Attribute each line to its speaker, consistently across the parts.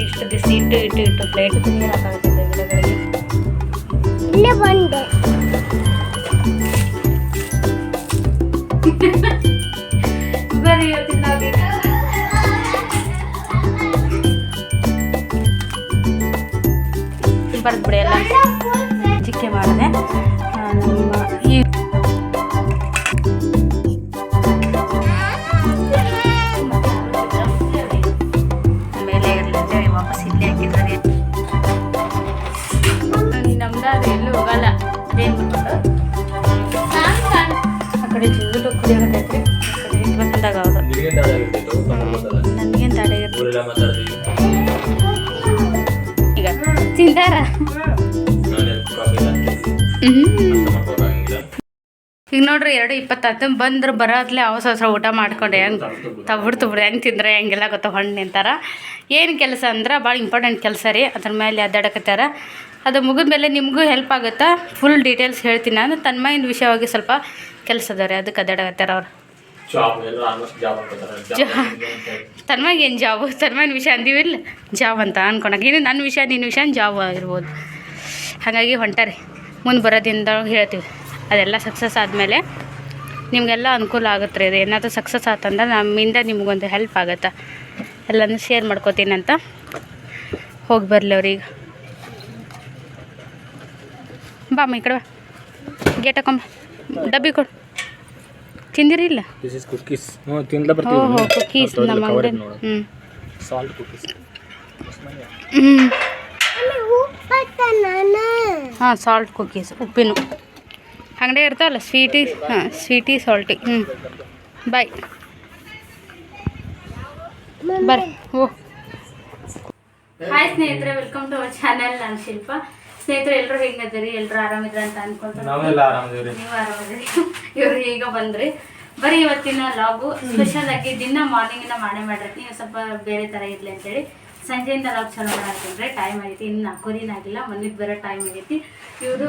Speaker 1: ಇಷ್ಟು ದಿವಸ ಇಟ್ಟು ಇಟ್ಟು ಇಟ್ಟು ಪ್ಲೇಟ್ ನೀರು ಹಾಕಾಗುತ್ತದೆ ಗಿಡಗಳಿಗೆ.
Speaker 2: ಇಲ್ಲೇ ಬಂದೆ.
Speaker 1: ಬರೀ ಇವತ್ತಿನ ಬರ್ದು ಬಿಡಿ ಎಲ್ಲ ಚಿಕ್ಕೆ ಮಾಡಿದೆ ನಮ್ಮ ಹೌದು
Speaker 3: ನಿನಗೇನ್
Speaker 1: ತಡೆ. ಈಗ ತಿಂದಾರ. ಈಗ ನೋಡ್ರಿ ಎರಡು ಇಪ್ಪತ್ತಾತು ಬಂದ್ರೆ ಬರೋದ್ಲೆ ಅವಸ ಅವಸರ ಊಟ ಮಾಡ್ಕೊಂಡೆ. ಹೆಂಗೆ ತಬಿಡ್ತು ಬಿಡ್ರಿ ಹೆಂಗೆ ತಿಂದ್ರೆ ಹೆಂಗೆಲ್ಲ ಗೊತ್ತ? ಹೊಣ್ಣು ನಿಂತಾರ. ಏನು ಕೆಲಸ ಅಂದ್ರೆ ಭಾಳ ಇಂಪಾರ್ಟೆಂಟ್ ಕೆಲಸ ರೀ. ಅದ್ರ ಮೇಲೆ ಅಡ್ಡಾಡಕತ್ತಾರ. ಅದು ಮುಗಿದ ಮೇಲೆ ನಿಮಗೂ ಹೆಲ್ಪ್ ಆಗುತ್ತಾ? ಫುಲ್ ಡೀಟೇಲ್ಸ್ ಹೇಳ್ತೀನಿ ನಾನು. ತನ್ಮಯಿಂದ ವಿಷಯವಾಗಿ ಸ್ವಲ್ಪ ಕೆಲಸ ಅದ ರೀ ಅದಕ್ಕೆ ಅದಾಡಕತ್ತಾರ ಅವ್ರು ತನ್ಮಾಗ ಏನು ಜಾಬು ತನ್ಮಾಗಿನ ವಿಷಯ ಅಂದಿವಿಲ್ಲ ಜಾಬ್ ಅಂತ ಅನ್ಕೊಂಡಾಗ. ಇನ್ನು ನನ್ನ ವಿಷಯ ನಿನ್ನ ವಿಷಯ ಜಾಬ್ ಆಗಿರ್ಬೋದು. ಹಾಗಾಗಿ ಹೊಂಟಾರೆ. ಮುಂದೆ ಬರೋದಿಂದ ಹೇಳ್ತೀವಿ. ಅದೆಲ್ಲ ಸಕ್ಸಸ್ ಆದಮೇಲೆ ನಿಮಗೆಲ್ಲ ಅನುಕೂಲ ಆಗುತ್ತೆ ರೀ ಅದು. ಏನಾದರೂ ಸಕ್ಸಸ್ ಆತಂದ್ರೆ ನಮ್ಮಿಂದ ನಿಮಗೊಂದು ಹೆಲ್ಪ್ ಆಗುತ್ತೆ? ಎಲ್ಲನೂ ಶೇರ್ ಮಾಡ್ಕೋತೀನಂತ ಅಂತ. ಹೋಗಿ ಬರಲಿ ಅವ್ರಿಗೆ. ಬಾಮ್ಮ ಈ ಕಡೆ ಬಾ. ಗೇಟ್ ಹಾಕೊಂಬ ಡಬ್ಬಿ ಕೊಡು. ತಿಂದಿರಿ ಇಲ್ಲ
Speaker 3: This is cookies. ಹ್ಞೂ, ತಿನ್ಲ ಬರ್ತೀವಿ.
Speaker 1: ಓಹೋ
Speaker 3: ನಾವು.
Speaker 1: ಕುಕೀಸ್ ನಮ್ಮ ಅಂಗಡಿ ಹ್ಞೂ
Speaker 2: ಸಾಲ್ಟ್ ನಾನು
Speaker 1: ಹಾಂ ಸಾಲ್ಟ್ ಕುಕೀಸ್ ಉಪ್ಪಿನ. ಅಂಗಡಿ ಇರ್ತಾವಲ್ಲ ಸ್ವೀಟಿ ಹಾಂ ಸ್ವೀಟಿ ಸಾಲ್ಟಿ ಹ್ಞೂ ಬಾಯ್ ಬರ್ರಿ ಓ ಹಾಯ್ ಸ್ನೇಹಿತರೆ ವೆಲ್ಕಮ್ ಟು ಅವರ್ ಚಾನಲ್ ನಾನು ಶಿಲ್ಪ. ಸ್ನೇಹಿತರೆ ಎಲ್ಲರೂ ಹೆಂಗದಿರಿ ಎಲ್ಲರೂ ಆರಾಮಿದ್ರ ಅಂತ
Speaker 3: ನಾವೆಲ್ಲ
Speaker 1: ನೀವು ಆರಾಮಿದ್ರಿ ಇವ್ರು ಈಗ ಬಂದ್ರಿ ಬರೀ ಇವತ್ತಿನ ಲಾಗು ಸ್ಪೆಷಲ್ ಆಗಿ ದಿನ ಮಾರ್ನಿಂಗಿನ ಮಾಡೇ ಮಾಡಿರ್ತೀನಿ. ಸ್ವಲ್ಪ ಬೇರೆ ತರ ಇರಲಿ ಅಂತೇಳಿ. ಸಂಜೆಯಿಂದ ಲಾಗ್ ಚಾಲೂ ಮಾಡ್ತಿದ್ರೆ ಟೈಮ್ ಆಗೈತಿ. ಇನ್ನು ನಾಲ್ಕೂರಿನ ಆಗಿಲ್ಲ. ಮನೆಗೆ ಬರೋ ಟೈಮ್ ಆಗೈತಿ. ಇವರು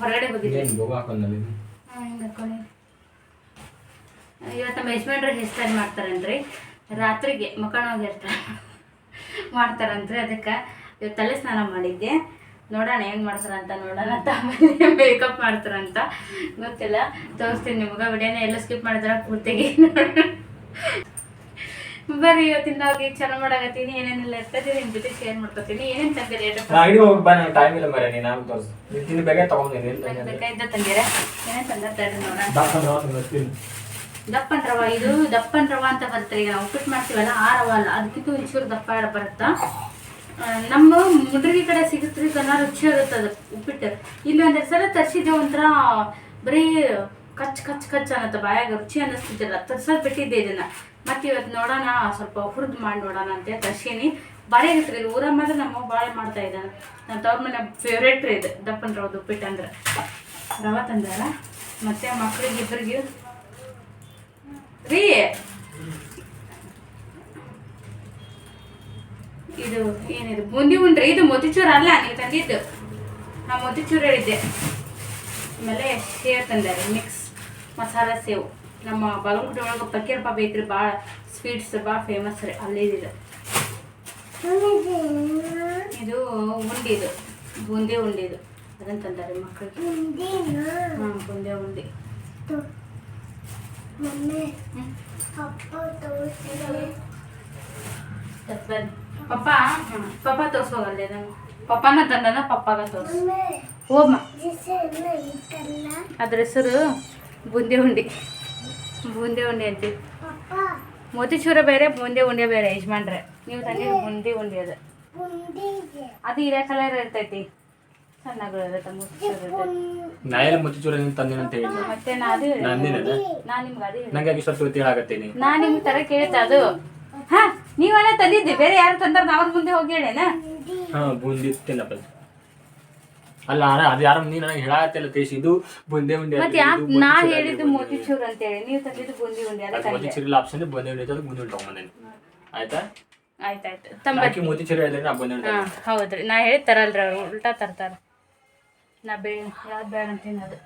Speaker 1: ಹೊರಗಡೆ ಹಿಂಗೆ ಹಾಕೊಳ್ಳಿ ಇವತ್ತು ನಮ್ಮ ಯಜಮಾನ್ರು ಹೇರ್ ಸ್ಟೈಲ್ ಮಾಡ್ತಾರಂತ್ರಿ. ರಾತ್ರಿಗೆ ಮಕ್ಕಳ ಹೋಗಿರ್ತಾರೆ ಮಾಡ್ತಾರಂತ್ರಿ. ಅದಕ್ಕೆ ಇವತ್ತು ತಲೆ ಸ್ನಾನ ಮಾಡಿದ್ದೆ. ನೋಡೋಣ ಹೆಂಗೆ ಮಾಡ್ತಾರಂತ ನೋಡೋಣ ಅಂತ. ಆಮೇಲೆ ಮೇಕಪ್ ಮಾಡ್ತಾರಂತ. ಗೊತ್ತಿಲ್ಲ. ತೋರಿಸ್ತೀನಿ ನಿಮ್ಗೆ. ವಿಡಿಯೋನ ಎಲ್ಲ ಸ್ಕಿಪ್ ಮಾಡಿದ್ರ ಪೂರ್ತಿಗೆ ನೋಡೋಣ. ಬರ್ರಿ ಇವತ್ತಿಂದ ಹೋಗಿ ಚೆನ್ನಾಗಿ ಮಾಡಾಕತ್ತೀನಿ. ಏನೇನೆಲ್ಲ ಇರ್ತದೆ ನಿಮ್ಮ ಜೊತೆ ಶೇರ್ ಮಾಡ್ಕೊತೀನಿ. ಏನೇನು ತಂದಿರಿ
Speaker 3: ಅಂಗಡಿ ಹೋಗಿ ಬಾ ನಂಗೆ ಟೈಮ್ ಇಲ್ಲ ಮರೆ ನೀನು ನಾನು ತೋರಿಸು. ತಿಂದು ಬೇಗ ತಗೊಂಡಿನಿ
Speaker 1: ತಂದಿರ? ಏನೇನು ನೋಡೋಣ. ದಪ್ಪನ್ ರವ. ಇದು ದಪ್ಪನ್ ರವ ಅಂತ ಬರ್ತಾರೆ ಈಗ ನಾವು ಉಪ್ಪಿಟ್ಟು ಮಾಡ್ತೀವಲ್ಲ ಆ ರವ ಅಲ್ಲ. ಅದಕ್ಕಿಂತ ಒಂಚೂರು ದಪ್ಪ ಬರುತ್ತಾ? ನಮ್ಮ ಮುದ್ರಿಗೆ ಕಡೆ ಸಿಗುತ್ತೆ ಕನ್ನ ರುಚಿ ಆಗುತ್ತೆ ಅದು, ಉಪ್ಪಿಟ್ಟು. ಇಲ್ಲಿ ಒಂದೆರಡು ಸಲ ತರಿಸಿದ್ದೆ, ಒಂಥರ ಬರೀ ಕಚ್ ಕಚ್ ಕಚ್ ಅನ್ನತ್ತೆ, ಬಾಯಾಗ ರುಚಿ ಅನ್ನಿಸ್ತಿದ್ದಿಲ್ಲ. ತರ್ಸೋದು ಬಿಟ್ಟಿದ್ದೆ ಇದನ್ನು. ಮತ್ತೆ ಇವತ್ತು ನೋಡೋಣ, ಸ್ವಲ್ಪ ಹುರಿದು ಮಾಡಿ ನೋಡೋಣ ಅಂತ ತರ್ಸೀನಿ. ಭಾರಿ ಆಗತ್ತೆ ರೀ ಊರ ಮಾತ್ರ ನಮ್ಮ ಭಾಳ ಮಾಡ್ತಾ ಇದ್ದಾನೆ ನನ್ನ ತವ್ರ ಮನೆ ಫೇವ್ರೇಟ್ ರೀ ಇದು ದಪ್ಪನ ರವದ ಉಪ್ಪಿಟ್ಟು ಅಂದ್ರೆ. ರವ ತಂದಾರ ಮತ್ತೆ ಮಕ್ಳಿಗೆ ಇಬ್ಬರಿಗೆ ರೀ ಇದು ಏನಿದು? ಬೂಂದಿ ಉಂಡ್ರಿ? ಇದು ಮೊತಿಚೂರು ಅಲ್ಲ ನೀವು ತಂದಿದ್ದು. ನಾ ಮೊತಿಚೂರು ಹೇಳಿದ್ದೆ. ಆಮೇಲೆ ಸೇವ್ ತಂದಾರೆ ಮಿಕ್ಸ್ ಮಸಾಲ ಸೇವ್. ನಮ್ಮ ಬಾಗಲಕೋಟೆ ಒಳಗೆ ಪಕ್ಕೀರಪ್ಪ ಬೇಕ್ರಿ ಭಾಳ ಸ್ವೀಟ್ಸ್ ಭಾಳ ಫೇಮಸ್ ರೀ ಅಲ್ಲಿ ಇದು ಇದು. ಉಂಡಿ ಇದು. ಬೂಂದಿ ಉಂಡಿದು ಅದನ್ನು ತಂದಾರೆ ಮಕ್ಕಳಿಗೆ ಹಾಂ ಬೂಂದಿ ಉಂಡಿ.
Speaker 2: Mummy
Speaker 1: papa? ಪಪ್ಪ ತೋರ್ಸೋಗಲ್ಲೇ ಪಪ್ಪನ ತಂದನ ಪಪ್ಪಾಗ ತೋರ್ಸು.
Speaker 2: ಓಮ್ಮ
Speaker 1: ಅದ್ರ ಹೆಸರು ಬೂಂದಿ ಉಂಡಿ. ಬೂಂದಿ ಉಂಡಿ ಅಂತೀವಿ. ಮೋತಿಚೂರ ಬೇರೆ ಬೂಂದಿ ಉಂಡೆ ಬೇರೆ ಯಜಮಾನ್ರೆ. ನೀವು ತಂದೆ ಬೂಂದಿ ಉಂಡೆ ಅದು. ಅದು ಇರೋ ಕಲರ್ ಇರ್ತೈತಿ. ಸಣ್ಣಗಳು ಇರುತ್ತೆ
Speaker 3: ತಂದಿನ ಅಂತ
Speaker 1: ಮತ್ತೆ ನಾ ಅದು
Speaker 3: ನಾನು
Speaker 1: ನಾ ನಿಮ್ಗೆ ಅದೇ ಹೇಳಿದೆ.
Speaker 3: ನಂಗೆ ಇಷ್ಟೊತ್ತು ಗೊತ್ತಿ ಹೇಳಾಕತ್ತೀನಿ
Speaker 1: ನಾ ನಿಮ್ಗೆ ತರ ಕೇಳ್ತಾ ಅದು. ಹಾ? ನೀವೆಲ್ಲ ತಂದಿದ್ದೆ ಬೇರೆ ಯಾರು ತಂದಾರ ನಾವ್ ಮುಂದೆ ಹೋಗಿ ಹೇಳೇನ?
Speaker 3: ಹಾಂ ಬೂಂದಿ ತಿನ್ನಪ್ಪ ಅಲ್ಲ ಅಣ್ಣ ಅದು ಯಾರು ನೀನು ನನಗೆ ಹೇಳತ್ತಿಲ್ಲ ತೇಶ್ ಇದು ಬೂಂದಿ ಉಂಡೆ
Speaker 1: ಯಾಕೆ ನಾ
Speaker 3: ಅಲ್ಲಿ
Speaker 1: ಹೇಳಿದ್ದು ಮೋತಿಚೂರ್ ಅಂತ ಹೇಳಿ ನೀವು ತಂದಿದ್ದು ಬೂಂದಿ ಉಂಡೆ
Speaker 3: ಅದು
Speaker 1: ಅದಕ್ಕೆ
Speaker 3: ಮೋತಿ ಚಿರಿಲ್ಲ ಆಪ್ಷನ್ ಬೂಂದಿ ಉಂಡೆ ಅದು ಬೂಂದಿ ಉಂಡೆ ತಗೊಂಬಂದೇನಿ ಆಯ್ತಾ?
Speaker 1: ಆಯ್ತಾಯ್ತು ತಮ್ಮ
Speaker 3: ಬಾಕಿ ಮೋತಿ ಚಿರಿ ಹೇಳಿದ್ರೆ ನಾ ಬಂದೇ ಉಂಡೆ
Speaker 1: ಹೌದ್ರಿ ನಾ ಹೇಳಿ ತರಲ್ರಿ ಅವ್ರು ಉಲ್ಟಾ ತರ್ತಾರ. ನಾ ಬೇ ಯಾವ್ದು ಬೇಡ ಅಂತ ಅದು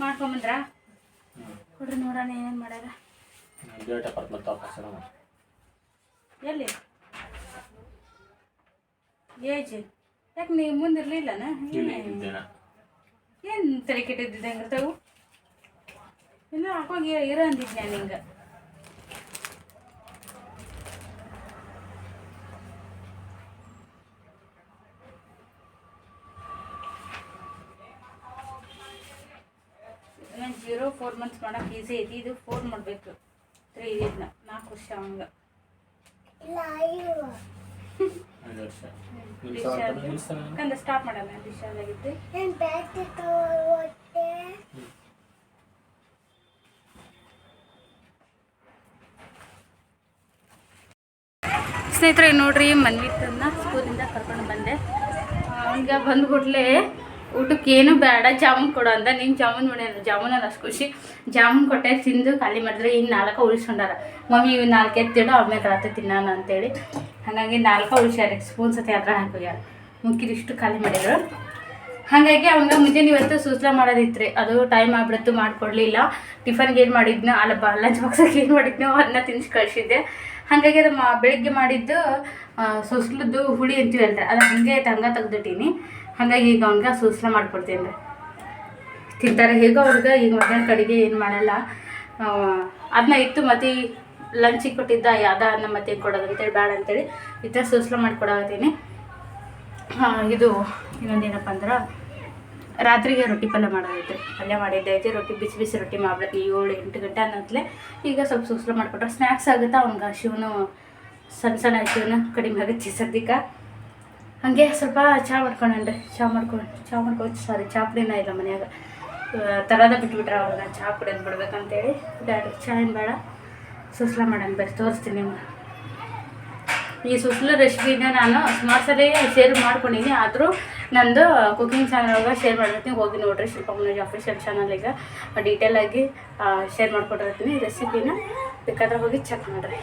Speaker 1: ಮಾಡ್ಕೊಂಬಂದ್ರ? ಕೊಡ್ರಿ ನೋಡೋಣ ಏನೇನು ಮಾಡ್ಯಾರ.
Speaker 3: ಡೇಟ್ ಅಪಾರ್ಟ್ಮೆಂಟ್
Speaker 1: ಎಲ್ಲಿ? ಏಜ್? ಯಾಕೆ ನೀವು ಮುಂದಿರ್ಲಿಲ್ಲನ? ಏನು? ತಲೆ ಕೆಟ್ಟಿದ್ದಿದ್ದೆ ಹಂಗಿರ್ತಾವು ಇನ್ನು ಹಾಕೋಗಿ ಇರ ಅಂದಿದ್ದೆ ನಾನು ಹಿಂಗೆ. ಜೀರೋ ಫೋರ್ ಮಂತ್ಸ್ ಮಾಡೋಕೆ ಈಸಿ ಐತಿ? ಇದು ಫೋರ್ ಮಾಡಬೇಕು. ತ್ರೀ ಇದನ್ನ ನಾಲ್ಕು ವರ್ಷ ಹಂಗೆ
Speaker 2: ಇಲ್ಲ ಐದು
Speaker 3: ಐದು ವರ್ಷ ನಿಲ್ಸ ನಿಲ್ಸ
Speaker 1: ಕಂದ ಸ್ಟಾಪ್ ಮಾಡೋಣ ಸ್ನೇಹಿತರೆ ನೋಡ್ರಿ ಮನ್ವಿತನ್ನ ಸ್ಕೂಲಿಂದ ಕರ್ಕೊಂಡು ಬಂದೆ. ಹಂಗೆ ಬಂದ್ಬಿಟ್ಲೆ ಊಟಕ್ಕೆ ಏನು ಬೇಡ, ಜಾಮೂನ್ ಕೊಡು ಅಂದ. ನೀನು ಜಾಮೂನ್ ಮಾಡಿದ್ರು ಜಾಮೂನ್ ಅಷ್ಟು ಖುಷಿ. ಜಾಮೂನ್ ಕೊಟ್ಟೆ, ತಿಂದು ಖಾಲಿ ಮಾಡಿದ್ರೆ ಇನ್ನು ನಾಲ್ಕು ಉಳಿಸ್ಕೊಂಡಾರ. ಮಮ್ಮಿ ಇವು ನಾಲ್ಕು ಎತ್ತಿಡು, ಆಮೇಲೆ ರಾತ್ರಿ ತಿನ್ನೋಣ ಅಂತೇಳಿ. ಹಾಗಾಗಿ ನಾಲ್ಕು ಉಳಿಸ್ಯಾರ. ಸ್ಪೂನ್ ಸತಿ ಅದ್ರ ಹಾಕೋಗ್ಯಾರ ಮುಕ್ಕಿದಿಷ್ಟು ಖಾಲಿ ಮಾಡಿದ್ರು. ಹಾಗಾಗಿ ಅವಂಗ ಮುಂಜಾನೆ ಇವತ್ತು ಸೂಸ್ಲ ಮಾಡೋದಿತ್ರಿ. ಅದು ಟೈಮ್ ಆಗ್ಬಿಡ್ತು, ಮಾಡಿಕೊಡ್ಲಿಲ್ಲ. ಟಿಫನ್ಗೆ ಏನು ಮಾಡಿದ್ನೋ, ಅಲ್ಲ, ಬಾ ಲಂಚ್ ಬಾಕ್ಸಿಗೆ ಏನು ಮಾಡಿದ್ನೋ ಅದನ್ನ ತಿನ್ಸಿ ಕಳಿಸಿದ್ದೆ. ಹಾಗಾಗಿ ಅದು ಮಾ, ಬೆಳಿಗ್ಗೆ ಮಾಡಿದ್ದು ಸೂಸ್ಲದ್ದು ಹುಳಿ ಅಂತೀವಲ್ರಿ. ಅದು ಹಂಗೆ ತಂಗ ತೆಗ್ದಿಟ್ಟೀನಿ. ಹಾಗಾಗಿ ಈಗ ಅವ್ನಿಗೆ ಮಾಡ್ಕೊಡ್ತೀನಿ ರೀ. ತಿಂತಾರೆ. ಹೇಗೋ ಅವ್ರಿಗೆ ಈಗ ಮಧ್ಯಾಹ್ನ ಕಡೆಗೆ ಏನು ಮಾಡಲ್ಲ. ಅದನ್ನ ಇತ್ತು ಮತ್ತೆ ಲಂಚಿಗೆ ಕೊಟ್ಟಿದ್ದ, ಯಾವ್ದು ಅನ್ನ ಮತ್ತೆ ಕೊಡೋದು ಅಂತೇಳಿ ಬೇಡ ಅಂತೇಳಿ, ಈ ಥರ ಸೂಸ್ಲ ಮಾಡಿಕೊಡತ್ತೀನಿ ಇದು ಇನ್ನೊಂದೇನಪ್ಪ ಅಂದ್ರೆ, ರಾತ್ರಿಗೆ ರೊಟ್ಟಿ ಪಲ್ಯ ಮಾಡೋದೈತೆ ಪಲ್ಯ ಮಾಡಿದ್ದೆ ಐತೆ, ರೊಟ್ಟಿ ಬಿಸಿ ಬಿಸಿ ರೊಟ್ಟಿ ಮಾಡ್ಬಿಡ್ತೀನಿ ಏಳು, ಎಂಟು ಗಂಟೆ ಅನ್ನೋತ್ಲೆ ಈಗ ಸ್ವಲ್ಪ ಸುಸ್ಲ ಮಾಡಿಕೊಟ್ರೆ ಸ್ನ್ಯಾಕ್ಸ್ ಆಗುತ್ತೆ? ಅವ್ನಿಗೆ ಶಿವನು ಸಣ್ಣ ಸಣ್ಣ ಶಿವನು ಕಡಿಮೆ ಆಗುತ್ತೆ ಸದ್ಯಕ್ಕೆ. ಹಾಗೆ ಸ್ವಲ್ಪ ಚಹಾ ಮಾಡ್ಕೊಂಡ್ರಿ ಚಹಾ ಮಾಡ್ಕೊಂಡು ಚಹಾ ಮಾಡ್ಕೊ ಸಾರಿ ಚಹಾ ಪುಡಿನ ಇಲ್ಲ ಮನ್ಯಾಗ. ತರೋದ ಬಿಟ್ಬಿಟ್ರೆ ಅವ್ರನ್ನ ಚಹಾ ಕುಡಿಯೋದು ಬಿಡ್ಬೇಕಂತೇಳಿ. ಡ್ಯಾಡಿ ಚಹಾ ಏನು ಬೇಡ. ಸುಸ್ಲ ಮಾಡೋಣ ಬರ್ರಿ, ತೋರಿಸ್ತೀನಿ ನಿಮ್ಗೆ. ಈ ಸುಸ್ಲು ರೆಸಿಪಿನ ನಾನು ಸುಮಾರು ಸಲ ಶೇರ್ ಮಾಡ್ಕೊಂಡಿನಿ. ಆದರೂ ನಂದು ಕುಕಿಂಗ್ ಚಾನಲ್ ಒಳಗೆ ಶೇರ್ ಮಾಡಿರ್ತೀನಿ ಹೋಗಿ ನೋಡ್ರಿ ಶಿಲ್ಪ ಮನೋಜ್ ಅಫಿಷಿಯಲ್ ಚಾನಲಿಗೆ ಆಗಿ ಶೇರ್ ಮಾಡ್ಕೊಟ್ಟಿರ್ತೀನಿ ರೆಸಿಪಿನ ಬೇಕಾದ್ರೆ ಹೋಗಿ ಚೆಕ್ ಮಾಡಿರಿ.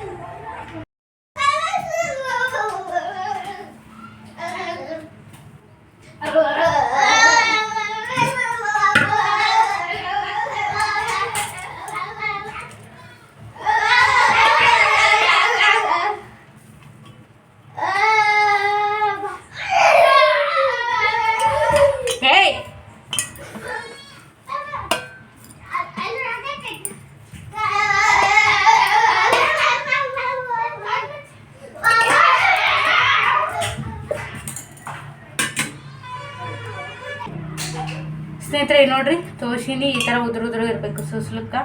Speaker 1: ಸ್ನೇಹಿತರೆ ನೋಡ್ರಿ ತೋಶಿನಿ ಈ ಥರ ಉದುರು ಉದುರು ಇರಬೇಕು ಸುಸ್ಲಕ್ಕ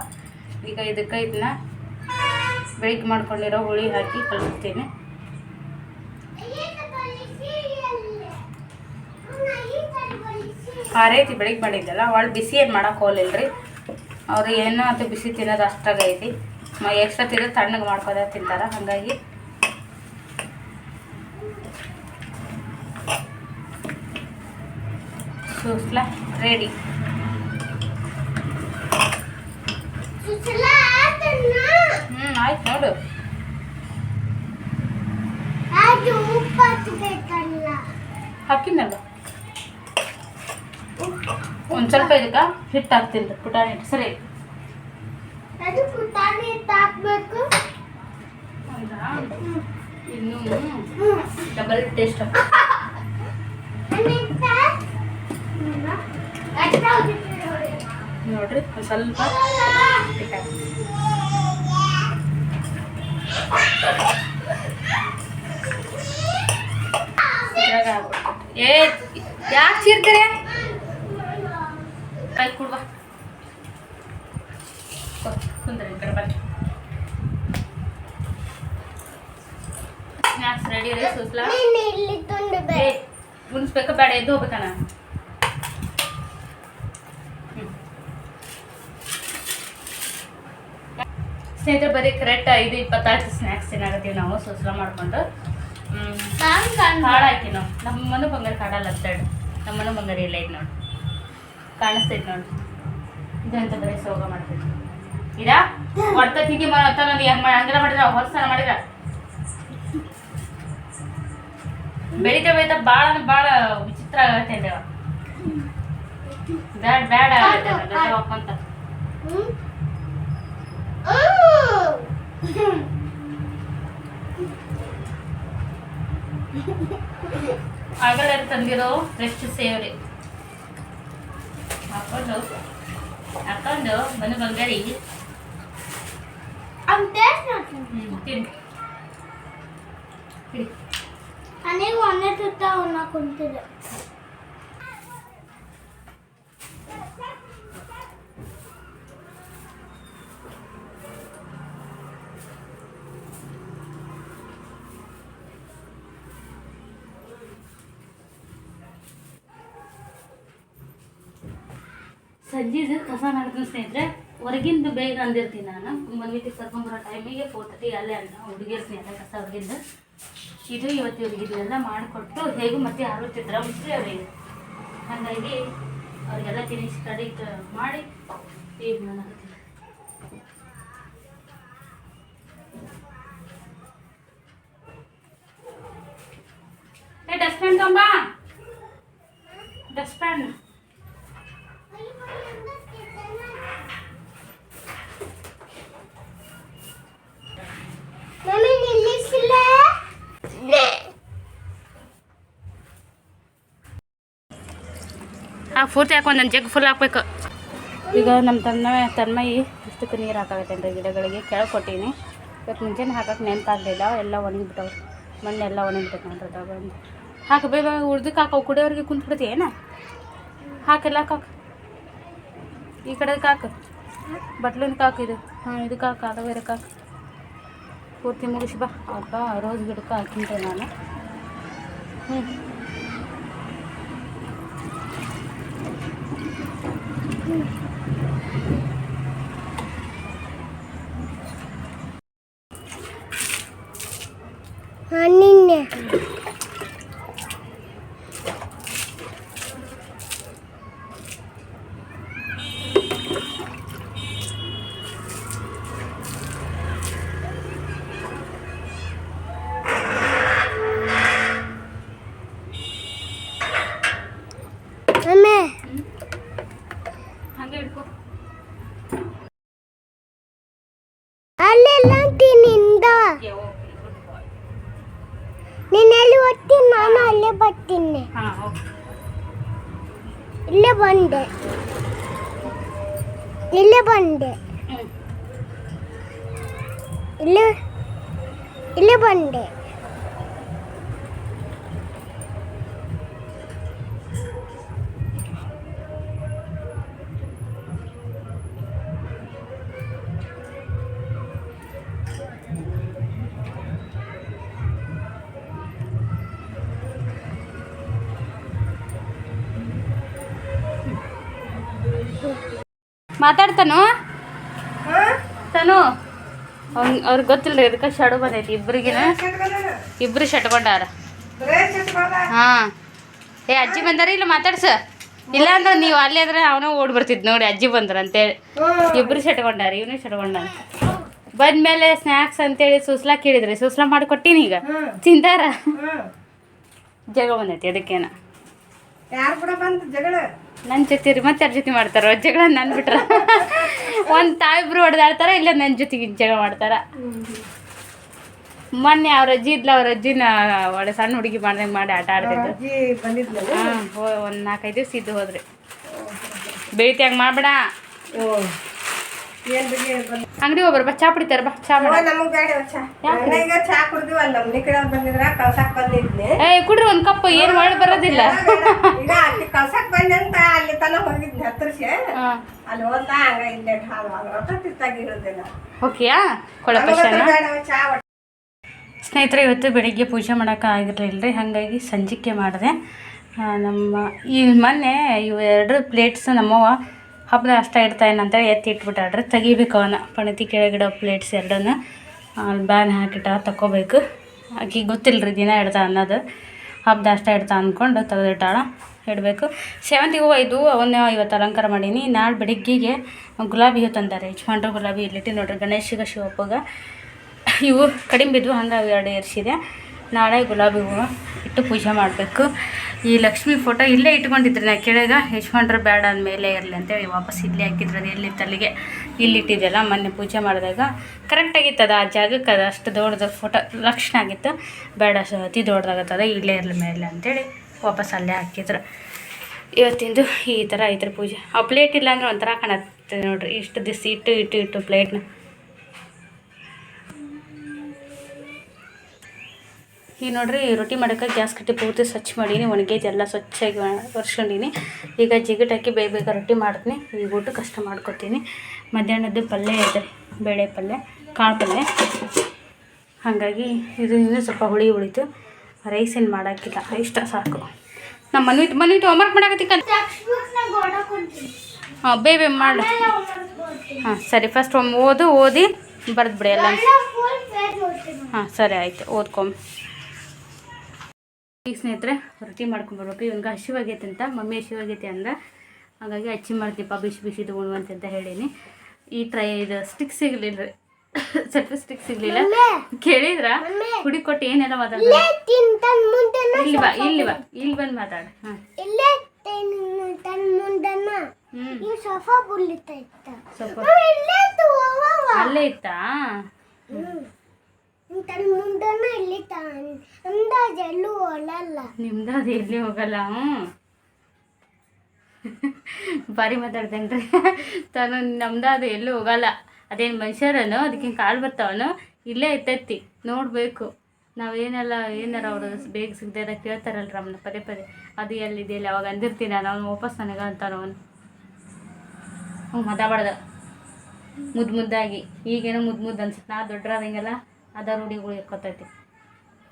Speaker 1: ಈಗ ಇದಕ್ಕೆ ಇದನ್ನ ಬೆಳಿಗ್ಗೆ ಮಾಡ್ಕೊಂಡಿರೋ ಹುಳಿ ಹಾಕಿ ಕಲಿಸ್ತೀನಿ. ಆ ರೀತಿ ಬೆಳಿಗ್ಗೆ ಮಾಡಿದ್ದಲ್ಲ ಒಳ್ಳೆ ಬಿಸಿ ಏನು ಮಾಡೋಕೆ ಹೋಗಲಿಲ್ಲ ರೀ ಅವ್ರು ಏನೋ ಅಂತ ಬಿಸಿ ತಿನ್ನೋದು ಅಷ್ಟಾಗೈತಿ ಎಕ್ಸ್ಟ್ರಾ ತಿನ್ನೋದು ತಣ್ಣಗೆ ಮಾಡ್ಕೋದ ತಿಂತಾರ, ಹಾಗಾಗಿ. ಸೂಸ್ಲ. ರೆಡಿ ಹ್ಞೂ ಆಯ್ತು ನೋಡು. ಹಾಕಿನಲ್ಲ ಒಂದು ಸ್ವಲ್ಪ ಇದಕ್ಕ ಹಿಟ್ಟು ಹಾಕ್ತೀನಿ ಪುಟಾಣಿ ಹಿಟ್ಟು. ಸರಿ.
Speaker 2: ಅದು ಪುಟಾಣಿ ಹಾಕ್ಬೇಕು.
Speaker 1: ಹೌದಾ? ಇನ್ನು ಡಬಲ್ ಟೇಸ್ಟ್ ನೋಡ್ರಿ ಒಂದು ಸ್ವಲ್ಪ ಹಿಟ್ಟು ಹಾಕಿ ಇದ್ರಾಗ ಹಾಕ್ಬಿಟ್ಟು. ಏ ಯಾಕೆ ಚೀರ್ತೀರಿ ಕೈ ಕೊಡ್ಬಾ ಕುಂದ್ರಿ ಈ ಕಡೆ ಬನ್ನಿ ಸ್ನ್ಯಾಕ್ಸ್ ರೆಡಿ ರೀ ಸುಸ್ಲಾ
Speaker 2: ನೀನು ಇಲ್ಲಿ ತುಂಡು
Speaker 1: ಏ
Speaker 2: ಬೇಡ
Speaker 1: ಉಣಿಸ್ಬೇಕಾ ಬೇಡ ಎದ್ದು ಹೋಗ್ಬೇಕಣ್ಣ ಸ್ನೇಹಿತರೆ ಬರೀ ಕರೆಕ್ಟ್ ಐದು ಇಪ್ಪತ್ತಾರು ಸ್ನ್ಯಾಕ್ಸ್ ಏನಾಗತ್ತೀವಿ ನಾವು ಸುಸ್ಲ ಮಾಡ್ಕೊಂಡು. ಕಾಳು ಹಾಕಿ ನಾವು ನಮ್ಮ ಮನೆ ಬಂಗಾರ ಕಾಡಲ್ಲ ಅಂತೇಳಿ ನಮ್ಮ ಮನೆ ಬಂಗಾರ ಇಲ್ಲ ಇದು ನೋಡಿ. ಕಾಣಿಸ್ತೈತೆ ನೋಡಿ. ಇದಂತ ಬರೀ ಸೋಗ ಮಾಡ್ತೈತಿ ಇದಾ ಹೊಡ್ತ ತಿಂಗಿ ಮಾಡತ್ತ ನಾನು ಹೆಂಗ್ ಹಂಗೆಲ್ಲ ಮಾಡಿದ್ರ ಹೊರಸ್ತಾನ ಮಾಡಿದ್ರ. ಬೆಳಿತಾ ಬೆಳಿತಾ ಭಾಳ ಅಂದ್ರೆ ಭಾಳ ವಿಚಿತ್ರ ಆಗತ್ತೆ ಅಂದೇವ ಬ್ಯಾಡ ಬ್ಯಾಡ ಆಗತ್ತೆ ಅದು, ಗಡ್ಡ ಹಾಕ್ಕೊಂತ
Speaker 2: ಹ್ಮ್? ಹ್ಮ್.
Speaker 1: ಆಗಲೇ ತಂದಿರೋ ಫ್ರೆಶ್ ಸೇವ್ರಿ ಹಾಕೊಂಡು ಹಾಕೊಂಡು ಬಂದು ಬಂಗಾರಿ
Speaker 2: ಅವ್ನ್ ಟೇಸ್ಟ್ ನೋಡ್ತೀನಿ
Speaker 1: ಹ್ಞೂ ತಿನ್ನಿ ಹಿಡಿ
Speaker 2: ನನಗೆ ಒಂದೇ ತುತ್ತ ಅವನ್ನ ಕುಂತಿದೆ
Speaker 1: ಸಂಜೆದು ಕಸ ಮಾಡ್ತೀನಿ ಸ್ನೇಹಿತರೆ ಹೊರಗಿಂದು ಬೇಗ ಅಂದಿರ್ತೀನಿ ನಾನು. ಮನ್ವಿತಿ ಕರ್ಕೊಂಬರೋ ಟೈಮಿಗೆ ಫೋರ್ ತರ್ಟಿ ಅಲ್ಲೇ ಅಂತ ಹುಡುಗಿರ್ತೀನಿ ಸ್ನೇಹಿತರೆ ಕಸ ಹೊರಗಿಂದ. ಇದು ಇವತ್ತು ಎಲ್ಲ ಮಾಡಿಕೊಟ್ಟು ಹೇಗೂ ಮತ್ತೆ ಆರುತ್ತಿದ್ರ ಮುಚ್ಚಿ ಅವರಿಗೆ. ಹಾಗಾಗಿ ಅವರಿಗೆಲ್ಲ ತಿನಿಸಿ ಕಡಿ ಮಾಡಿ ಈಗ ನಾನು ಡಸ್ಟ್ಬಿನ್ ತೊಂಬ ಡಸ್ಟ್ಬಿನ್ ಆ ಪೂರ್ತಿ ಹಾಕಿ ನನ್ನ ಜಗ್ ಫುಲ್ ಹಾಕ್ಬೇಕು. ಈಗ ನಮ್ಮ ತನ್ನ ತನ್ಮಯಿ ಇಷ್ಟಕ್ಕೆ ನೀರು ಹಾಕಾಗತ್ತೇನ್ರಿ ಗಿಡಗಳಿಗೆ ಕೆಳಗೆ ಕೊಟ್ಟೀನಿ. ಇವತ್ತು ಮುಂಚೆನೇ ಹಾಕಕ್ಕೆ ನೆನಪಾಗಲಿಲ್ಲ ಎಲ್ಲ ಒಣಗಿಬಿಟ್ಟವು ಮಣ್ಣೆಲ್ಲ ಒಣಗಿಬಿಟ್ಟು ನೋಡ್ರಿ ಅದಾಗ ಬಂದು. ಹಾಕು ಬೇಗ ಉಳ್ದಕ್ಕೆ ಹಾಕವು ಕುಡಿಯೋರಿಗೆ ಕುಂತ್ಬಿಡ್ತಿ ಏನ? ಹಾಕೆಲ್ಲ ಹಾಕ ಈ ಕಡೆದಕ್ಕೆ ಹಾಕು. ಬಟ್ಲಿನ ಕಾಕು ಇದು. ಹಾಂ ಇದಕ್ಕೆ ಹಾಕು ಬೇರೆ ಹಾಕು. ಪೂರ್ತಿ ಮುಗಿಸಿ ಬಾ ಅಪ್ಪ ರೋಸ್ ಗಿಡಕ್ಕೆ ಹಾಕಿಂತೆ ನಾನು. ಹ್ಞೂ
Speaker 2: ನಿನ್ನೆ ಮಮ್ಮಿ
Speaker 1: ಹಾಗೆ ಹಿಡ್ಕೊ
Speaker 2: ಅಲ್ಲೆಲ್ಲ ತಿನ್ನಿಂದ ನೀನು ಎಲ್ಲಿ ಓದ್ತೀನಿ ನಾನು ಅಲ್ಲೇ ಬರ್ತೀನಿ
Speaker 1: ಹಾಂ ಓಕೆ
Speaker 2: ಇಲ್ಲೇ ಬಂದೆ ಇಲ್ಲೇ ಬಂದೆ
Speaker 1: ಮಾತಾಡ್ತಾನು? ತನು. ಅವ್ರಿಗೆ ಗೊತ್ತಿಲ್ಲ ಅದಕ್ಕೆ ಶಡು ಬಂದೈತಿ ಇಬ್ರಿಗಿನ? ಇಬ್ರು ಶಟ್ಕೊಂಡಾರ ಹಾ. ಏ ಅಜ್ಜಿ ಬಂದಾರ ಇಲ್ಲ ಮಾತಾಡ್ಸ? ಇಲ್ಲ ಅಂದ್ರೆ ನೀವು ಅಲ್ಲೇ ಆದ್ರೆ ಅವನ ಓಡ್ ಬರ್ತಿದ್ ನೋಡಿ ಅಜ್ಜಿ ಬಂದ್ರ ಅಂತೇಳಿ. ಇಬ್ರು ಶಟ್ಕೊಂಡಾರ ಇವನು ಶಟ್ಕೊಂಡಾರ ಬಂದ್ಮೇಲೆ ಸ್ನ್ಯಾಕ್ಸ್ ಅಂತೇಳಿ ಸುಸ್ಲಾ ಕೇಳಿದ್ರಿ ಸುಸ್ಲಾ ಮಾಡಿ ಕೊಟ್ಟಿನಿ ಈಗ ತಿಂತಾರ ಜಗ ಬಂದೈತಿ ಅದಕ್ಕೇನ.
Speaker 4: ಯಾರು ಕೂಡ ಬಂತು ಜಗಳ?
Speaker 1: ನನ್ನ ಜೊತೆ ರೀ ಮತ್ತೆ ಯಾರ ಜೊತೆ ಮಾಡ್ತಾರ? ಜಗಳ ನನ್ ಬಿಟ್ರ ಒಂದು ತಾಯಿಬ್ರು ಹೊಡೆದಾಡ್ತಾರ ಇಲ್ಲ ನನ್ನ ಜೊತೆಗೆ ಜಗಳ ಮಾಡ್ತಾರ. ಮೊನ್ನೆ ಅವ್ರ ಅಜ್ಜಿ ಇದ್ಲ ಅವ್ರ ಅಜ್ಜಿನ ಒಳ್ಳೆ ಸಣ್ಣ ಹುಡುಗಿ ಮಾಡ್ದಂಗೆ ಮಾಡಿ ಆಟ
Speaker 4: ಆಡ್ತಿದ್ರು
Speaker 1: ಹಾಂ ಒಂದು ನಾಲ್ಕೈದು ದಿವಸ ಇದ್ದು ಹೋದ್ರಿ. ಬೆಳಿತಿ ಹಂಗೆ ಮಾಡ್ಬೇಡ.
Speaker 4: ಬಂದ
Speaker 1: ಅಂಗಡಿ ಒಬ್ಬರು ಬಾ ಚಾ ಕುಡಿತಾರ ಬಾ ಚಾ
Speaker 4: ನಮಗ್ ಬೇಡ ಈಗ ಚಾ. ಕುಡ್ದಿವಲ್ಲ ನಮ್ಮ ನಿ ಕಡೆ ಬಂದಿದ್ರ ಕಳ್ಸಕ್ ಬಂದಿದ್ನಿ.
Speaker 1: ಏ ಕುಡ್ರಿ ಒಂದು ಕಪ್ ಏನು ಮಾಡಿ ಬರೋದಿಲ್ಲ.
Speaker 4: ಈಗ ಅಲ್ಲಿ ಕಳ್ಸಕ್ ಬಂದೆ ಅಂತ ಅಲ್ಲಿ ತನ ಹೋಗಿದ್ನಿ ಹತ್ರಶ
Speaker 1: ಹಾಂ.
Speaker 4: ಅಲ್ಲಿ ಹೋದ ಹಂಗ ಇಲ್ಲೇ ಹಾಲು ಅದ್ರ ತಿತ್ತಾಗಿ ಇರೋದಿಲ್ಲ.
Speaker 1: ಓಕೆಯಾ? ಕೊಳಪಶನ
Speaker 4: ಚಾ
Speaker 1: ಸ್ನೇಹಿತರೆ ಇವತ್ತು ಬೆಳಿಗ್ಗೆ ಪೂಜೆ ಮಾಡೋಕೆ ಆಗಿರಲಿಲ್ಲ ರೀ ಹಾಗಾಗಿ ಸಂಜಿಕೆ ಮಾಡಿದೆ. ನಮ್ಮ ಈ ಮೊನ್ನೆ ಇವೆರಡು ಎರಡು ಪ್ಲೇಟ್ಸ್ ನಮ್ಮವ್ವ ಹಬ್ಬದ ಅಷ್ಟ ಇಡ್ತಾಯಿನಂತ ಎತ್ತಿ ಇಟ್ಬಿಟ್ಟಾಡ್ರಿ ತೆಗಿಬೇಕು ಅವನ್ನ ಪಣತಿ ಕೆಳಗಿಡೋ ಪ್ಲೇಟ್ಸ್ ಎರಡನ್ನ. ಬ್ಯಾನ್ ಹಾಕಿಟ್ಟ ತಗೋಬೇಕು ಆಕೆ ಗೊತ್ತಿಲ್ಲ ರೀ ದಿನ ಇಡ್ತಾ ಅನ್ನೋದು. ಹಬ್ಬದ ಅಷ್ಟ ಇಡ್ತಾ ಅಂದ್ಕೊಂಡು ತೆಗೆದಿಟ್ಟಾಳ. ಇಡಬೇಕು. ಸೇವಂತಿಗೆ ಹೂವು ಇದು, ಅವನ್ನ ಇವತ್ತು ಅಲಂಕಾರ ಮಾಡೀನಿ. ನಾಳೆ ಬೆಳಿಗ್ಗೆಗೆ ಗುಲಾಬಿ ಹೂ ತಂದಾರೆ. ಯಜಮಾನ್ರು ಗುಲಾಬಿ ಇಲ್ಲಿಟ್ಟು ನೋಡ್ರಿ. ಗಣೇಶಿಗೆ ಶಿವಪ್ಪಗ. ಇವು ಕಡಿಮೆ ಬಿದ್ವು ಹಂಗೆ ಎರಡು ಏರ್ಸಿದೆ. ನಾಳೆ ಗುಲಾಬಿ ಹೂವು ಇಟ್ಟು ಪೂಜೆ ಮಾಡಬೇಕು. ಈ ಲಕ್ಷ್ಮಿ ಫೋಟೋ ಇಲ್ಲೇ ಇಟ್ಕೊಂಡಿದ್ರು, ನಾ ಕೆಳಗೆ ಬ್ಯಾಡ ಬೇಡ ಅಂದಮೇಲೆ ಇರಲಿ ಅಂತೇಳಿ ವಾಪಸ್ ಇಲ್ಲೇ ಹಾಕಿದ್ರು, ಅದು ಎಲ್ಲಿ ತಲೆಗೆ ಇಲ್ಲಿಟ್ಟಿದ್ದೆಲ್ಲ ಮೊನ್ನೆ ಪೂಜೆ ಮಾಡಿದಾಗ. ಕರೆಕ್ಟಾಗಿತ್ತದ ಆ ಜಾಗಕ್ಕೆ ಅದು ಅಷ್ಟು ದೊಡ್ಡದು ಫೋಟೋ ಲಕ್ಷಣ ಆಗಿತ್ತು. ಬೇಡ ಅತಿ ದೊಡ್ಡದಾಗತ್ತದ, ಇಲ್ಲೇ ಇರಲಿ ಮೇಲೆ ಅಂತೇಳಿ ವಾಪಸ್ ಅಲ್ಲೇ ಹಾಕಿದ್ರು. ಇವತ್ತಿಂದು ಈ ಥರ ಐತ್ರಿ ಪೂಜೆ. ಆ ಪ್ಲೇಟ್ ಇಲ್ಲ ಅಂದ್ರೆ ಒಂಥರ ಕಾಣತ್ತೆ ನೋಡ್ರಿ, ಇಷ್ಟು ದಿವಸ ಇಟ್ಟು ಇಟ್ಟು ಇಟ್ಟು ಪ್ಲೇಟ್ನ ಈಗ ನೋಡ್ರಿ ರೊಟ್ಟಿ ಮಾಡೋಕೆ ಗ್ಯಾಸ್ ಕಟ್ಟಿ ಪೂರ್ತಿ ಸ್ವಚ್ಛ ಮಾಡೀನಿ ಒಣಗೇಜ್ ಎಲ್ಲ ಸ್ವಚ್ಛಾಗಿ ಒರೆಸ್ಕೊಂಡೀನಿ. ಈಗ ಜಿಗಟ್ ಹಾಕಿ ಬೇಗ ಬೇಗ ರೊಟ್ಟಿ ಮಾಡ್ತೀನಿ. ಈಗ ಊಟ ಕಷ್ಟ ಮಾಡ್ಕೊತೀನಿ. ಮಧ್ಯಾಹ್ನದ್ದು ಪಲ್ಯ ಇದೆ ಬೇಳೆ ಪಲ್ಯ ಕಾಳು ಪಲ್ಯ. ಹಾಗಾಗಿ ಇದು ಇನ್ನೂ ಸ್ವಲ್ಪ ಹುಳಿ ಉಳಿತು. ರೈಸ್ ಏನು ಮಾಡೋಕ್ಕಿಲ್ಲ ಇಷ್ಟ ಸಾಕು. ನಮ್ಮ ಮನೆ ಮನೆ ಹೋಮ್ವರ್ಕ್ ಮಾಡಕತ್ತಿ ಹಾಂ ಹಾಂ ಬೇ ಮಾಡು. ಹಾಂ ಸರಿ ಫಸ್ಟ್ ಒಮ್ಮೆ ಓದು ಓದಿ ಬರೆದ್ಬಿಡಿ ಎಲ್ಲ ಹಾಂ ಸರಿ ಆಯಿತು ಓದ್ಕೊಂಬ ಈಗ ಸ್ನೇಹಿತರೆ ರೊಟ್ಟಿ ಮಾಡ್ಕೊಂಬರ್ಬೇಕು ಇವನ್ಗೆ ಹಸಿವಾಗೈತೆ ಅಂತ ಮಮ್ಮಿ ಹಸಿವಾಗೈತೆ ಅಂದ. ಹಾಗಾಗಿ ಹಚ್ಚಿ ಮಾಡ್ತೀಪ ಬಿಸಿ ಬಿಸಿ ಉಣ್ಣುವಂತ ಅಂತ ಹೇಳೀನಿ. ಈ ಟ್ರೈ ಇದು ಸ್ಟಿಕ್ ಸಿಗಲಿಲ್ಲ. ರೀ ಸ್ವಲ್ಪ ಸ್ಟಿಕ್ ಸಿಗಲಿಲ್ಲ. ಕೇಳಿದ್ರ? ಹುಡಿ ಕೊಟ್ಟು ಏನೆಲ್ಲ ಮಾತಾಡ
Speaker 2: ತಿಂತನ್ ಮುಂದನ
Speaker 1: ಇಲ್ಲಿ ಬಾ ಇಲ್ಲಿ ಬಾ ಇಲ್ಲಿ ಬಂದು ಮಾತಾಡ. ಹಾಂ. ಅಲ್ಲೇ ಇತ್ತಾ?
Speaker 2: ತನ್ ಮುಂದನ ಇಲ್ಲಿ ತಾನ್. ಅಂದಾಜ ಎಲ್ಲೂ
Speaker 1: ಹೋಗಲ್ಲ. ಹ್ಞೂ. ಭಾರಿ ಮಾತಾಡ್ತೇನೆ ತಾನು ನಮ್ದು ಅದು ಎಲ್ಲೂ ಹೋಗಲ್ಲ. ಅದೇನು ಮನುಷ್ಯರನು ಅದಕ್ಕೆ ಕಾಲು ಬರ್ತಾವನು, ಇಲ್ಲೇ ಇರ್ತೈತಿ. ನೋಡಬೇಕು. ನಾವೇನೆಲ್ಲ, ಏನಾರ ಅವರು ಬೇಗ ಸಿಗದೆ ಅಂತ ಕೇಳ್ತಾರಲ್ಲ ನಮ್ಮನ್ನ ಪದೇ ಪದೇ. ಅದು ಎಲ್ಲಿದೆ, ಇಲ್ಲಿ ಅವಾಗ ಅಂದಿರ್ತೀನಿ ನಾನು. ಅವ್ನು ವಾಪಸ್ ನನಗೆ ಅಂತಾನು ಅವನು. ಹ್ಞೂ, ಮಾತಾಡ್ಬಾರ್ದು. ಮುದ್ದು ಮುದ್ದಾಗಿ. ಈಗೇನೋ ಮುದ್ದು ಮುದ್ದು ಅನ್ಸುತ್ತೆ. ನಾ ದೊಡ್ಡರಾದಂಗೆಲ್ಲ. ಅದ ರೂಢಿಗಳು ಇರ್ಕೊತೈತಿ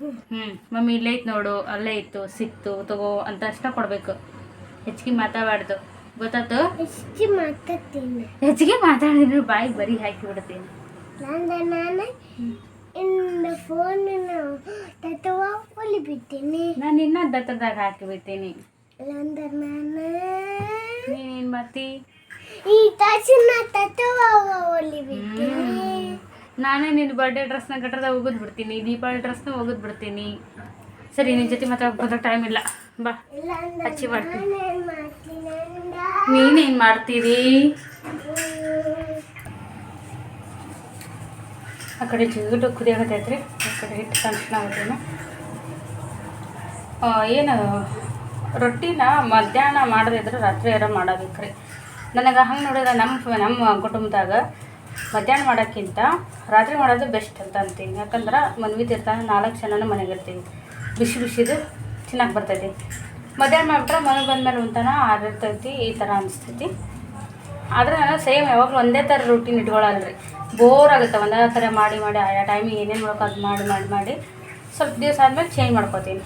Speaker 1: ಹ್ಞೂ ಮಮ್ಮಿ ಇಲ್ಲೇ ಐತೆ ನೋಡು ಅಲ್ಲೇ ಇತ್ತು ಸಿಕ್ತು ತಗೋ ಅಂತ ಅಷ್ಟ ಕೊಡಬೇಕು. ಹೆಚ್ಚಿಗೆ ಮಾತಾಡಬಾರ್ದು. ಗೊತ್ತಾತು
Speaker 2: ಹೆಚ್ಚಿಗೆ ಮಾತಾಡ್ತೀನಿ.
Speaker 1: ಹೆಚ್ಚಿಗೆ ಮಾತಾಡಿದ್ರೆ ಬಾಯಿ ಬರೀ ಹಾಕಿ ಬಿಡ್ತೀನಿ.
Speaker 2: ನಾನು ಇಂದ ಫೋನ್ ದತ್ತವ ಒಲಿ ಬಿಡ್ತೀನಿ.
Speaker 1: ನಾನು ಇನ್ನ ದತ್ತದಾಗ ಹಾಕಿ ಬಿಡ್ತೀನಿ.
Speaker 2: ನಾನು
Speaker 1: ನೀನೇನು ಮಾಡ್ತಿ?
Speaker 2: ಈ ತಾಸಿನ ತತ್ವ ಒಲಿ ಬಿಡ್ತೀನಿ.
Speaker 1: ನಾನೇ ನಿನ್ನ ಬರ್ಡೇ ಡ್ರೆಸ್ನ ಗಟ್ರದ ಒಗದು ಬಿಡ್ತೀನಿ, ದೀಪಾವಳಿ ಡ್ರೆಸ್ನ ಒಗದು ಬಿಡ್ತೀನಿ. ಸರಿ ನಿನ್ನ ಜೊತೆ ಮಾತಾಡ್ಬೇಕು ಟೈಮ್ ಇಲ್ಲ. ಬಾ ಹಚ್ಚಿ ಮಾಡ್ತೀನಿ.
Speaker 2: ನಾನೇನ್
Speaker 1: ಮಾಡ್ತೀರಿ? ಆ ಕಡೆ ಜಿಗಿಟು ಕುದಿಯಾಗತ್ತೈತ್ರಿ ಆ ಕಡೆ ಹಿಟ್ಟು ಕನ್ಸ್ನ ಆಗತ್ತೇನು. ಏನು, ರೊಟ್ಟಿನ ಮಧ್ಯಾಹ್ನ ಮಾಡದಿದ್ರೆ ರಾತ್ರಿ ಯಾರ ಮಾಡಬೇಕ್ರಿ. ನನಗೆ ಹಂಗೆ ನೋಡಿದ್ರೆ ನಮ್ಮ ನಮ್ಮ ಕುಟುಂಬದಾಗ ಮಧ್ಯಾಹ್ನ ಮಾಡೋಕ್ಕಿಂತ ರಾತ್ರಿ ಮಾಡೋದು ಬೆಸ್ಟ್ ಅಂತ ಅಂತೀನಿ. ಯಾಕಂದ್ರೆ ಮನ್ವಿ ಇರ್ತಾನೆ, ನಾಲ್ಕು ಜನನೂ ಮನೆಗೆ ಇರ್ತೀವಿ ಬಿಸಿ ಬಿಸಿದು ಚೆನ್ನಾಗಿ ಬರ್ತೈತಿ. ಮಧ್ಯಾಹ್ನ ಮಾಡ್ಬಿಟ್ರೆ ಮನೆಗೆ ಬಂದ್ಮೇಲೆ ಉಂತಾನ ಆರಿರ್ತೈತಿ ಈ ಥರ ಅನಿಸ್ತೈತಿ. ಆದರೆ ನಾನು ಸೇಮ್ ಯಾವಾಗಲೂ ಒಂದೇ ಥರ ರೂಟೀನ್ ಇಟ್ಕೊಳ್ಳಲ್ರಿ ಬೋರ್ ಆಗುತ್ತೆ, ಒಂದೇ ಥರ ಮಾಡಿ ಮಾಡಿ ಆಯಾ ಟೈಮಿಗೆ ಏನೇನು ಮಾಡೋಕೆ ಅದು ಮಾಡಿ ಮಾಡಿ ಮಾಡಿ ಸ್ವಲ್ಪ ದಿವಸ ಆದಮೇಲೆ ಚೇಂಜ್ ಮಾಡ್ಕೋತೀನಿ.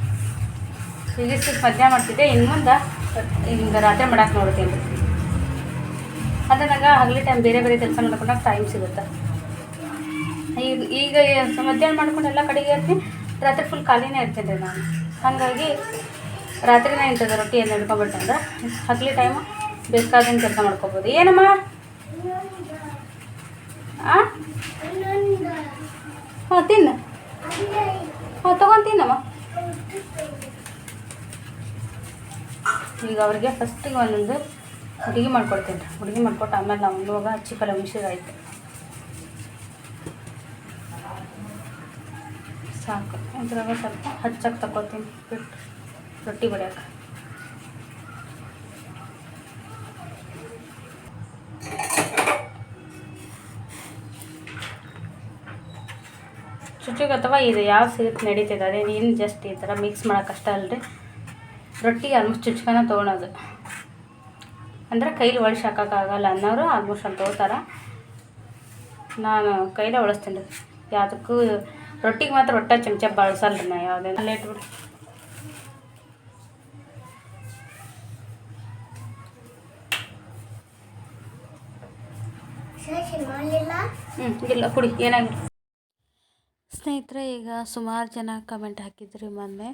Speaker 1: ಈಗ ಇಷ್ಟು ಮಧ್ಯಾಹ್ನ ಮಾಡ್ತಿದ್ದೆ ಇನ್ನು ಮುಂದೆ ಹಿಂಗೆ ರಾತ್ರಿ ಮಾಡಕ್ಕೆ ನೋಡ್ತೀನಿ. ರೀ ಅದು ನಂಗೆ ಹಗಲಿ ಟೈಮ್ ಬೇರೆ ಬೇರೆ ಕೆಲಸ ಮಾಡ್ಕೊಂಡಾಗ ಟೈಮ್ ಸಿಗುತ್ತೆ. ಈಗ ಈಗ ಮಧ್ಯಾಹ್ನ ಮಾಡ್ಕೊಂಡು ಎಲ್ಲ ಕಡೆಗೆ ಇರ್ತೀನಿ ರಾತ್ರಿ ಫುಲ್ ಖಾಲಿನೇ ಇರ್ತೀನಿ ರೀ ನಾನು. ಹಾಗಾಗಿ ರಾತ್ರಿನೇ ಇಂಥದ್ದು ರೊಟ್ಟಿ ಏನು ಹಿಡ್ಕೊಂಬಿಟ್ಟಂದ್ರೆ ಹಗಲಿ ಟೈಮು ಬೇಕಾದಂಗೆ ಕೆಲಸ ಮಾಡ್ಕೋಬೋದು. ಏನಮ್ಮ? ಹಾಂ, ತಿನ್ನ. ಹಾಂ ತಿನ್ನಮ್ಮ. ಈಗ ಅವ್ರಿಗೆ ಫಸ್ಟಿಗೆ ಒಂದೊಂದು ಅಡುಗೆ ಮಾಡ್ಕೊಡ್ತೀನಿ ರೀ ಹುಡುಗಿ ಮಾಡ್ಕೊಟ್ಟು ಆಮೇಲೆ ನಾವು ಇವಾಗ ಹಚ್ಚಿ ಪಲ್ಯ ಮುಗಿಸಿದಾಯ್ತು ಸಾಕು. ಇದ್ರಾಗ ಸ್ವಲ್ಪ ಹಚ್ಚಕ್ಕೆ ತಗೋತೀನಿ ಬಿಟ್ಟು ರೊಟ್ಟಿ ಬಡಿಯೋಕೆ. ಚುಚ್ಚಿಗೆ ಅಥವಾ ಇದು ಯಾವ ಸಿಗುತ್ತೆ ಅದೇ ನೀನು ಜಸ್ಟ್ ಈ ಥರ ಮಿಕ್ಸ್ ಮಾಡೋಕೆ ಕಷ್ಟ ಅಲ್ರಿ. ರೊಟ್ಟಿ ಆಲ್ಮೋಸ್ಟ್ ಚುಚ್ಕನ ತೊಗೊಳೋದು ಅಂದ್ರೆ ಕೈಲಿ ಒಳಸಿ ಹಾಕೋಕ್ಕಾಗಲ್ಲ ಅನ್ನೋರು ಆಲ್ಮೋಸ್ಟ್ ಅಲ್ಲಿ ತೊಗೋತಾರೆ. ನಾನು ಕೈಲೇ ಒಳಸ್ತೀನಿ ರೀ ಯಾವುದಕ್ಕೂ ರೊಟ್ಟಿಗೆ ಮಾತ್ರ ರೊಟ್ಟ ಚಮಚ ಬಳಸಲ್ಲ ನಾ ಯಾವುದೇ. ಅಲ್ಲೇ
Speaker 2: ಮಾಡಲಿಲ್ಲ?
Speaker 1: ಹ್ಞೂ ಇಲ್ಲ ಕುಡಿ ಏನಾಗಿಲ್ಲ ಸ್ನೇಹಿತರೆ ಈಗ ಸುಮಾರು ಜನ ಕಮೆಂಟ್ ಹಾಕಿದ್ರಿ ಮೊನ್ನೆ.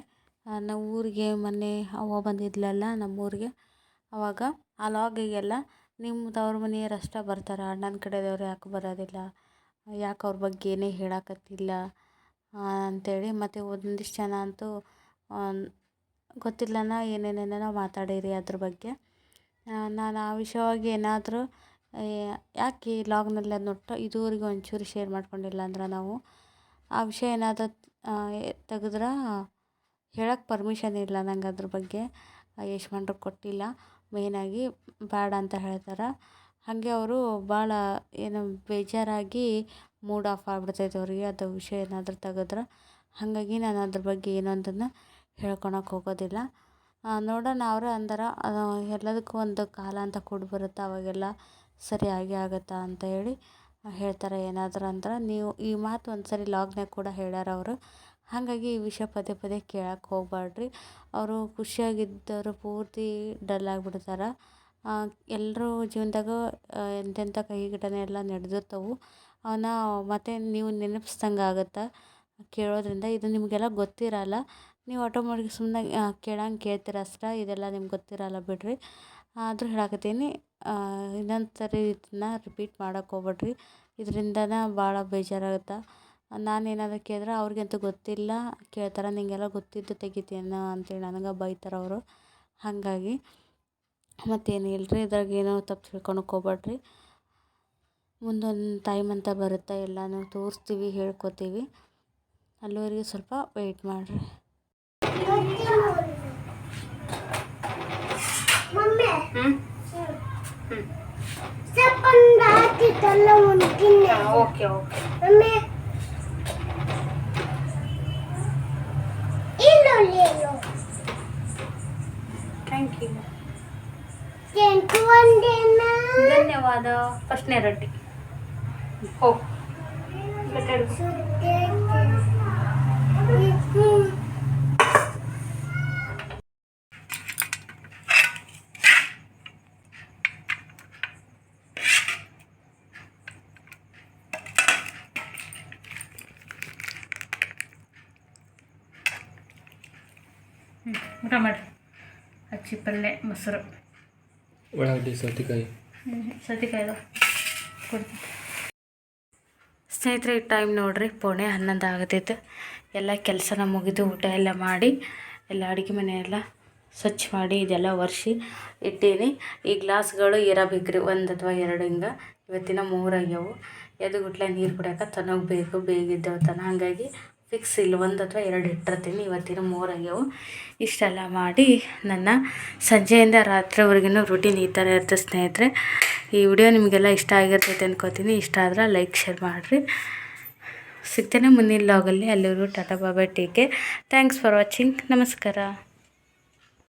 Speaker 1: ನಮ್ಮ ನಾವು ಊರಿಗೆ ಮೊನ್ನೆ ಅವ ಬಂದಿದ್ಲಲ್ಲ ನಮ್ಮೂರಿಗೆ. ಅವಾಗ ಆ ಲಾಗಿಗೆಲ್ಲ ನಿಮ್ಮ ತವ್ರ ಮನೆಯವ್ರು ಅಷ್ಟೇ ಬರ್ತಾರೆ, ಅಣ್ಣನ ಕಡೆದವ್ರು ಯಾಕೆ ಬರೋದಿಲ್ಲ, ಯಾಕೆ ಅವ್ರ ಬಗ್ಗೆ ಏನೇ ಹೇಳಕತ್ತಿಲ್ಲ ಅಂತೇಳಿ ಅಂಥೇಳಿ ಮತ್ತು ಒಂದಿಷ್ಟು ಜನ ಅಂತೂ ಗೊತ್ತಿಲ್ಲನ ಏನೇನೇನೋ ಮಾತಾಡಿರಿ ಅದ್ರ ಬಗ್ಗೆ. ನಾನು ಆ ವಿಷಯವಾಗಿ ಏನಾದರೂ ಯಾಕೆ ಈ ಲಾಗ್ನಲ್ಲಿ ಅದು ನೋಡ್ತಾ ಇದುವರೆಗೂ ಒಂಚೂರು ಶೇರ್ ಮಾಡ್ಕೊಂಡಿಲ್ಲ ಅಂದ್ರೆ ನಾವು, ಆ ವಿಷಯ ಏನಾದರೂ ತೆಗೆದ್ರೆ ಹೇಳಕ್ಕೆ ಪರ್ಮಿಷನ್ ಇಲ್ಲ ನಂಗೆ ಅದ್ರ ಬಗ್ಗೆ ಯಶ್ಮಾನ್ರು ಕೊಟ್ಟಿಲ್ಲ. ಮೇಯ್ನಾಗಿ ಬೇಡ ಅಂತ ಹೇಳ್ತಾರೆ. ಹಾಗೆ ಅವರು ಭಾಳ ಏನು ಬೇಜಾರಾಗಿ ಮೂಡ್ ಆಫ್ ಆಗ್ಬಿಡ್ತೈತೆ ಅವರಿಗೆ. ಅದು ವಿಷಯ ಏನಾದರೂ ತೆಗೆದ್ರೆ ಹಾಗಾಗಿ ನಾನು ಅದ್ರ ಬಗ್ಗೆ ಏನು ಅಂತಂದು ಹೇಳ್ಕೊಳಕ್ಕೆ ಹೋಗೋದಿಲ್ಲ. ನೋಡೋಣ ಅವರೇ ಅಂದ್ರೆ ಎಲ್ಲದಕ್ಕೂ ಒಂದು ಕಾಲ ಅಂತ ಕೂಡಿ ಬರುತ್ತೆ? ಅವಾಗೆಲ್ಲ ಸರಿ ಆಗೇ ಆಗುತ್ತೆ ಅಂತ ಹೇಳಿ ಹೇಳ್ತಾರೆ ಏನಾದರೂ ಅಂದ್ರೆ. ನೀವು ಈ ಮಾತು ಒಂದು ಸರಿ ಲಾಗ್ನ್ಯಾಗ ಕೂಡ ಹೇಳ್ಯಾರ ಅವರು. ಹಾಗಾಗಿ ಈ ವಿಷಯ ಪದೇ ಪದೇ ಕೇಳಕ್ಕೆ ಹೋಗ್ಬ್ಯಾಡ್ರಿ. ಅವರು ಖುಷಿಯಾಗಿದ್ದವರು ಪೂರ್ತಿ ಡಲ್ ಆಗ್ಬಿಡ್ತಾರೆ. ಎಲ್ಲರೂ ಜೀವನದಾಗ ಎಂತೆಂಥ ಕಹಿ ಘಟನೆ ಎಲ್ಲ ನಡೆದಿರ್ತವೆ. ಅವನ್ನ ಮತ್ತೆ ನೀವು ನೆನಪಿಸ್ದಂಗೆ ಆಗುತ್ತೆ? ಕೇಳೋದ್ರಿಂದ ಇದು ನಿಮಗೆಲ್ಲ ಗೊತ್ತಿರಲ್ಲ. ನೀವು ಆಟೋಮೆಟಿಕ್ ಸುಮ್ಮನೆ ಕೇಳಂಗೆ ಕೇಳ್ತೀರ ಅಷ್ಟೆ. ಇದೆಲ್ಲ ನಿಮ್ಗೆ ಗೊತ್ತಿರಲ್ಲ ಬಿಡಿರಿ. ಆದರೂ ಹೇಳಕತ್ತೀನಿ. ಇನ್ನೊಂದು ಸರಿ ಇದನ್ನ ರಿಪೀಟ್ ಮಾಡಕ್ಕೆ ಹೋಗ್ಬೇಡ್ರಿ ಇದರಿಂದನೇ ಭಾಳ ಬೇಜಾರಾಗುತ್ತೆ? ನಾನು ಏನಾದರೂ ಕೇಳಿದ್ರೆ ಅವ್ರಿಗಂತೂ ಗೊತ್ತಿಲ್ಲ. ಕೇಳ್ತಾರೆ ನಿಂಗೆಲ್ಲ ಗೊತ್ತಿದ್ದು ತೆಗಿತೀಯೇನು ಅಂತೇಳಿ ನನಗೆ ಬೈತಾರೆ ಅವರು. ಹಾಗಾಗಿ ಮತ್ತೇನು ಇಲ್ಲರಿ ಇದ್ರಾಗ ಏನೋ ತಪ್ಪು ತಿಳ್ಕೊಳಕ್ಕೆ ಹೋಗ್ಬೇಡ್ರಿ. ಮುಂದೊಂದು ಟೈಮ್ ಅಂತ ಬರುತ್ತೆ ಎಲ್ಲನೂ ತೋರಿಸ್ತೀವಿ ಹೇಳ್ಕೊತೀವಿ. ಅಲ್ಲಿವರೆಗೆ ಸ್ವಲ್ಪ ವೆಯ್ಟ್ ಮಾಡಿರಿ.
Speaker 5: ಓಕೆ ಓಕೆ
Speaker 2: ಮಮ್ಮಿ ಇಲ್ಲ ಇಲ್ಲ
Speaker 5: ಥ್ಯಾಂಕ್ ಯು ಧನ್ಯವಾದ. ಫಸ್ಟ್ನೇ ರೊಟ್ಟಿ. ಹೋಗಿ
Speaker 2: ಸುದ್ದಿ
Speaker 5: ಊಟ ಮಾಡಿರಿ ಹಚ್ಚಿ ಪಲ್ಯ ಮೊಸರು.
Speaker 3: ಉಳ್ಳಾಗಡ್ಡಿ ಸೌತೆಕಾಯಿ.
Speaker 5: ಸೌತೆಕಾಯಿ ಕೊಡ್ತೀನಿ. ಸ್ನೇಹಿತರೆ ಈ ಟೈಮ್ ನೋಡ್ರಿ ಪೋಣೆ ಹನ್ನೊಂದು ಆಗತೈತೆ. ಎಲ್ಲ ಕೆಲಸನ ಮುಗಿದು ಊಟ ಎಲ್ಲ ಮಾಡಿ ಎಲ್ಲ ಅಡುಗೆ ಮನೆ ಎಲ್ಲ ಸ್ವಚ್ಛ ಮಾಡಿ ಇದೆಲ್ಲ ಒರೆಸಿ ಇಟ್ಟೀನಿ. ಈ ಗ್ಲಾಸ್ಗಳು ಇರಬೇಕ್ರಿ ಒಂದು ಅಥವಾ ಎರಡು ಹಿಂಗೆ. ಇವತ್ತಿನ ಮೂರು ಆಗ್ಯಾವು. ಎದುಗುಟ್ಲೆ ನೀರು ಕುಡಿಯೋಕೆ ತನಗೆ ಬೇಕು ಬೇಗಿದ್ದವು ತನ. ಹಾಗಾಗಿ ಫಿಕ್ಸ್ ಇಲ್ಲಿ ಒಂದು ಅಥವಾ ಎರಡು ಇಟ್ಟಿರ್ತೀನಿ, ಇವತ್ತಿನ ಮೂರು ಆಗ್ಯಾವು. ಇಷ್ಟೆಲ್ಲ ಮಾಡಿ ನನ್ನ ಸಂಜೆಯಿಂದ ರಾತ್ರಿವರೆಗೂ ರೂಟೀನ್ ಈ ಥರ ಇರ್ತದೆ ಸ್ನೇಹಿತರೆ. ಈ ವಿಡಿಯೋ ನಿಮಗೆಲ್ಲ ಇಷ್ಟ ಆಗಿರ್ತೈತೆ ಅನ್ಕೋತೀನಿ. ಇಷ್ಟ ಆದ್ರೆ ಲೈಕ್ ಶೇರ್ ಮಾಡಿರಿ. ಸಿಗ್ತೇನೆ ಮುಂದಿನ ಲಾಗಲ್ಲಿ ಅಲ್ಲಿವರು ಟಾಟಾ ಬಾಬಾ ಟೀಕೆ ಥ್ಯಾಂಕ್ಸ್ ಫಾರ್ ವಾಚಿಂಗ್ ನಮಸ್ಕಾರ.